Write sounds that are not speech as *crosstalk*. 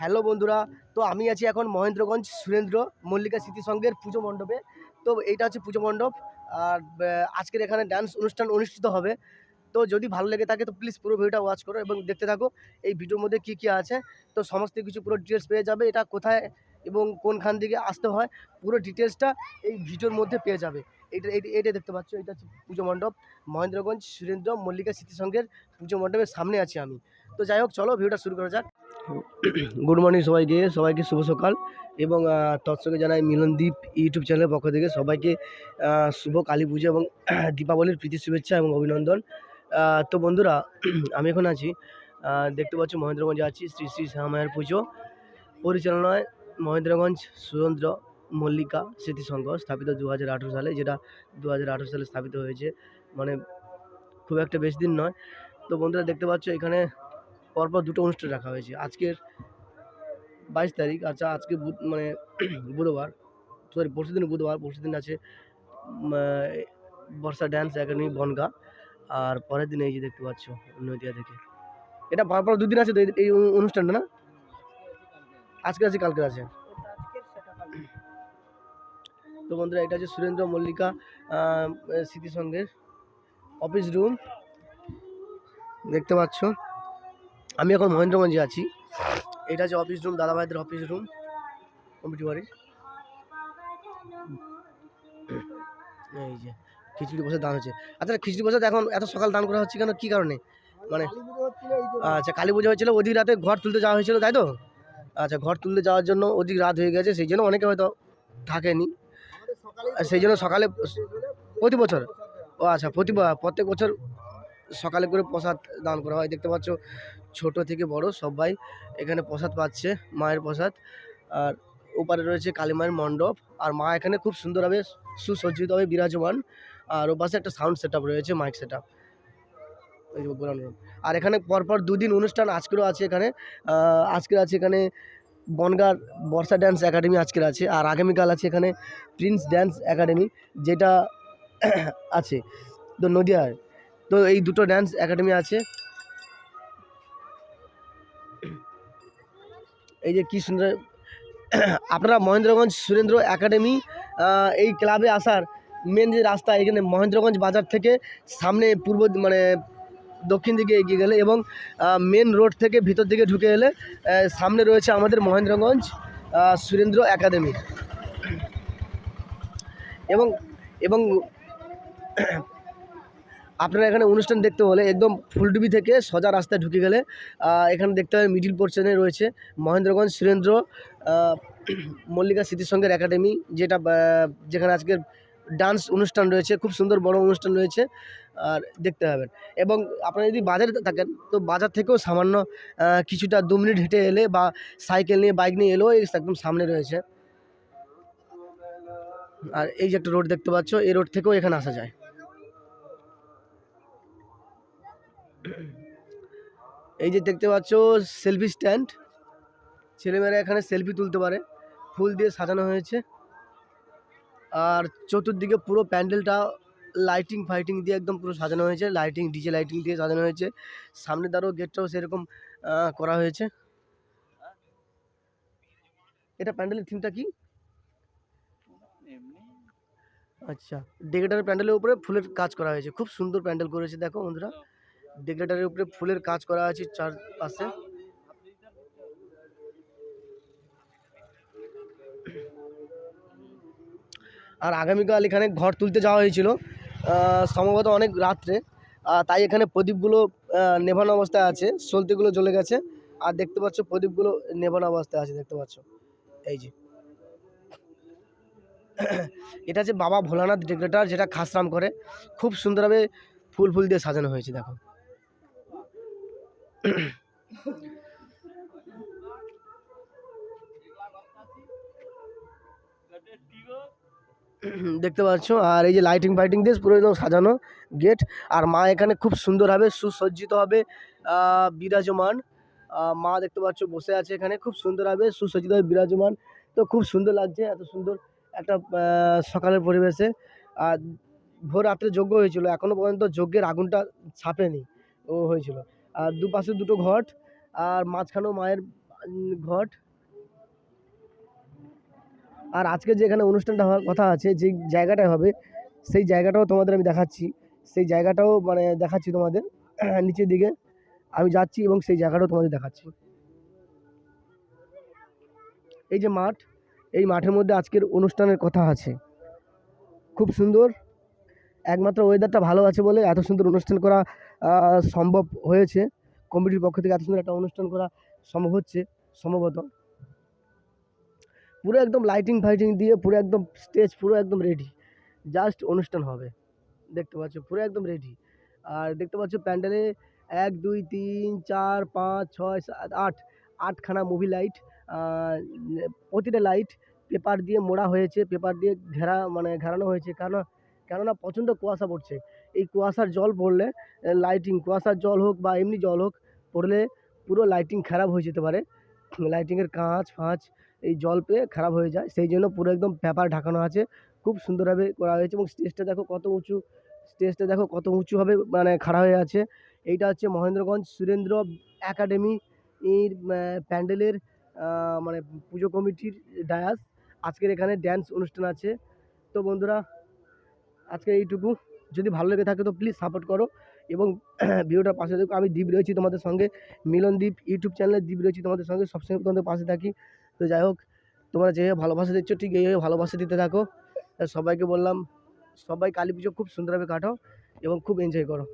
Hello বন্ধুরা, তো আমি আছি এখন মহেন্দ্রগঞ্জ সুরেন্দ্র মল্লিকা স্মৃতি সংঘের পুজো মণ্ডপে। তো এইটা হচ্ছে পুজো মণ্ডপ, আর আজকের এখানে ডান্স অনুষ্ঠান অনুষ্ঠিত হবে। তো যদি ভালো লেগে থাকে, তো প্লিজ পুরো ভিডিওটা ওয়াচ করো এবং দেখতে থাকো এই ভিডিওর মধ্যে কী কী আছে। তো সমস্ত কিছু পুরো ডিটেলস পেয়ে যাবে, এটা কোথায় এবং কোনখান থেকে আসতে হয়, পুরো ডিটেলসটা এই ভিডিওর মধ্যে পেয়ে যাবে। এটা এইটা দেখতে পাচ্ছ এটা হচ্ছে পুজো মণ্ডপ। মহেন্দ্রগঞ্জ সুরেন্দ্র মল্লিকা স্মৃতি সংঘের পুজো মণ্ডপের সামনে আছি আমি। তো যাই হোক, চলো ভিডিওটা শুরু করা যাক। গুড মর্নিং সবাইকে সবাইকে শুভ সকাল এবং তৎসঙ্গে জানাই মিলনদীপ ইউটিউব চ্যানেলের পক্ষ থেকে সবাইকে শুভ কালী পুজো এবং দীপাবলির প্রীতি শুভেচ্ছা এবং অভিনন্দন। তো বন্ধুরা, আমি এখন আছি দেখতে পাচ্ছি মহেন্দ্রগঞ্জে আছি, শ্রী শ্রী শ্যামায়ের পুজো। পরিচালনায় মহেন্দ্রগঞ্জ সুরেন্দ্র মল্লিকা স্মৃতি সংঘ স্থাপিত দু হাজার আঠেরো সালে, যেটা দু হাজার আঠেরো সালে স্থাপিত হয়েছে। মানে খুব একটা বেশি দিন নয়। তো বন্ধুরা, দেখতে পাচ্ছ এখানে পরপর দুটো অনুষ্ঠান রাখা হয়েছে। আজকের বাইশ তারিখ আচ্ছা আজকে মানে *clears throat* বুধবার সরি পরশু দিন বুধবার পরশু দিন আছে বর্ষা ড্যান্স একাডেমি বনগা আর পরের দিন এই যে দেখতে পাচ্ছ নদিয়া থেকে। এটা পরপর দুদিন আছে তো এই- অনুষ্ঠানটা না? আজকে আছে কালকে আছে। তো বন্ধুরা এটা হচ্ছে সুরেন্দ্র মল্লিকা আহ, স্মৃতি সংঘের অফিস রুম দেখতে পাচ্ছ। আমি এখন মহেন্দ্রগঞ্জে আছি। এটা হচ্ছে অফিস রুম দাদাভাইদের অফিস রুম কমিটি বাড়ির। এই যে, খিচুড়ি বসে দান হচ্ছে। আচ্ছা খিচুড়ি বসে এখন এত সকাল দান করা হচ্ছে কেন? কী কারণে? মানে আচ্ছা কালী পুজো হয়েছিল ওদিক রাতে ঘর তুলতে যাওয়া হয়েছিল, তাই তো? আচ্ছা ঘর তুলতে যাওয়ার জন্য ওদিক রাত হয়ে গেছে, সেই জন্য অনেকে হয়তো থাকেনি। সেই জন্য সকালে প্রতি বছর, ও আচ্ছা প্রতি প্রত্যেক বছর সকালে করে প্রসাদ দান করা হয়। দেখতে পাচ্ছ, ছোট থেকে বড় সবাই এখানে প্রসাদ পাচ্ছে, মায়ের প্রসাদ। আর ওপারে রয়েছে কালী মায়ের মণ্ডপ। আর মা এখানে খুব সুন্দরভাবে সুসজ্জিতভাবে বিরাজমান। আর ওপাশে একটা সাউন্ড সেট রয়েছে মাইক সেট আপ আর এখানে পরপর দুদিন অনুষ্ঠান আজকেরও আছে এখানে। আজকের আছে এখানে বনগার বর্ষা ড্যান্স একাডেমি আজকের আছে। আর আগামীকাল আছে এখানে প্রিন্স ড্যান্স একাডেমি যেটা *coughs* আছে। তো নদিয়ায় তো এই দুটো ড্যান্স একাডেমি আছে। এই যে কি সুন্দর, আপনারা মহেন্দ্রগঞ্জ সুরেন্দ্র একাডেমি এই ক্লাবে আসার মেন যে রাস্তা এখানে মহেন্দ্রগঞ্জ বাজার থেকে সামনে পূর্ব মানে দক্ষিণ দিকে এগিয়ে গেলে এবং মেন রোড থেকে ভিতর দিকে ঢুকে এলে সামনে রয়েছে আমাদের মহেন্দ্রগঞ্জ সুরেন্দ্র একাডেমি এবং এবং আপনারা এখানে অনুষ্ঠান দেখতে হলে একদম ফুলডুবি থেকে সোজা রাস্তায় ঢুকে গেলে এখানে দেখতে হবে মিডিল পোর্শনে রয়েছে মহেন্দ্রগঞ্জ সুরেন্দ্র মল্লিকা স্মৃতিসংঘের একাডেমি, যেটা যেখানে আজকের ডান্স অনুষ্ঠান রয়েছে, খুব সুন্দর বড় অনুষ্ঠান রয়েছে, আর দেখতে পাবেন। এবং আপনারা যদি বাজারে থাকেন, তো বাজার থেকেও সামান্য কিছুটা দু মিনিট হেঁটে এলে বা সাইকেল নিয়ে, বাইক নিয়ে এলেও একদম সামনে রয়েছে। আর এই যে একটা রোড দেখতে পাচ্ছ, এই রোড থেকেও এখানে আসা যায়। এই যে দেখতে পাচ্ছ সেলফি স্ট্যান্ড ছেলেমেয়েরা এখানে সেলফি তুলতে পারে। ফুল দিয়ে সাজানো হয়েছে। আর চতুর্দিকে পুরো প্যান্ডেলটা লাইটিং ফাইটিং দিয়ে একদম পুরো সাজানো হয়েছে। লাইটিং ডিজে লাইটিং দিয়ে সাজানো হয়েছে। সামনে দ্বারও গেটটাও সেরকম করা হয়েছে। এটা প্যান্ডেলের থিমটা কি? আচ্ছা ডেকোরেটার প্যান্ডেলের উপরে ফুলের কাজ করা হয়েছে। খুব সুন্দর প্যান্ডেল করেছে দেখো বন্ধুরা। ডেকোরেটারের উপরে ফুলের কাজ করা আছে চারপাশে। আর আগামীকাল এখানে ঘর তুলতে যাওয়া হয়েছিল সম্ভবত অনেক রাত্রে। তাই এখানে প্রদীপগুলো নেভানো অবস্থায় আছে, সলতেগুলো জ্বলে গেছে। আর দেখতে পাচ্ছ প্রদীপগুলো নেভানো অবস্থায় আছে, দেখতে পাচ্ছ। এই যে। এটা হচ্ছে বাবা ভোলানাথ ডেকোরেটার যেটা খাসরাম করে। খুব সুন্দরভাবে ফুল ফুল দিয়ে সাজানো হয়েছে, দেখো। *clears throat* দেখতে পাচ্ছ? আর এই যে লাইটিং ফাইটিং দিয়ে পুরো একদম সাজানো গেট আর মা এখানে খুব সুন্দর হবে সুসজ্জিত হবে বিরাজমান। মা দেখতে পাচ্ছ বসে আছে এখানে। খুব সুন্দর হবে সুসজ্জিত হবে বিরাজমান। তো খুব সুন্দর লাগছে, এত সুন্দর একটা সকালের পরিবেশে। আর ভোর রাত্রে যজ্ঞ হয়েছিল। এখনও পর্যন্ত যজ্ঞের আগুনটা ছাপেনি। ও হয়েছিল। আর দুপাশে দুটো ঘট, আর মাঝখানেও মায়ের ঘট। আর আজকে যেখানে অনুষ্ঠানটা হওয়ার কথা আছে, যে জায়গাটায় হবে, সেই জায়গাটাও তোমাদের আমি দেখাচ্ছি। সেই জায়গাটাও মানে দেখাচ্ছি তোমাদের, *clears throat* নিচের দিকে। আমি যাচ্ছি এবং সেই জায়গাটাও তোমাদের দেখাচ্ছি। এই যে মাঠ, এই মাঠের মধ্যে আজকের অনুষ্ঠানের কথা আছে। খুব সুন্দর। একমাত্র ওয়েদারটা ভালো আছে বলে এত সুন্দর অনুষ্ঠান করা সম্ভব হয়েছে। কমিটির পক্ষ থেকে এত সুন্দর একটা অনুষ্ঠান করা সম্ভব হচ্ছে, সম্ভবত। পুরো একদম লাইটিং ফাইটিং দিয়ে পুরো একদম স্টেজ পুরো একদম রেডি জাস্ট অনুষ্ঠান হবে। দেখতে পাচ্ছ, পুরো একদম রেডি আর দেখতে পাচ্ছ, প্যান্ডেলে এক, দুই, তিন, চার, পাঁচ, ছয়, সাত, আট, আটখানা মুভি লাইট প্রতিটা লাইট পেপার দিয়ে মোড়া হয়েছে। পেপার দিয়ে ঘেরা মানে ঘেরানো হয়েছে। কেন কেননা প্রচণ্ড কুয়াশা পড়ছে। এই কুয়াশার জল পড়লে লাইটিং কুয়াশার জল হোক বা এমনি জল হোক, পড়লে পুরো লাইটিং খারাপ হয়ে যেতে পারে। লাইটিংয়ের কাঁচ, ফাঁচ, এই জল পেয়ে খারাপ হয়ে যায়। সেই জন্য পুরো একদম পেপার ঢাকানো আছে। খুব সুন্দরভাবে করা হয়েছে এবং স্টেজটা দেখো কত উঁচু স্টেজটা দেখো কত উঁচুভাবে মানে খাড়া হয়ে আছে। এইটা হচ্ছে মহেন্দ্রগঞ্জ সুরেন্দ্র একাডেমি এর প্যান্ডেলের মানে পুজো কমিটির ডায়াস আজকের এখানে ড্যান্স অনুষ্ঠান আছে। তো বন্ধুরা আজকে এইটুকু। যদি ভালো লেগে থাকে তো প্লিজ সাপোর্ট করো এবং *clears throat* ভিডিওটার পাশে দেখো, আমি দ্বীপ রয়েছি তোমাদের সঙ্গে। মিলন দ্বীপ ইউটিউব চ্যানেলে দ্বীপ রয়েছি তোমাদের সঙ্গে, সবসময় তোমাদের পাশে থাকি। তো যাই হোক, তোমরা যেভাবে ভালোবাসা দিচ্ছ, ঠিক এইভাবে ভালোবাসা দিতে থাকো। সবাইকে বললাম, সবাই কালী পুজো খুব সুন্দরভাবে কাটাও এবং খুব এনজয় করো।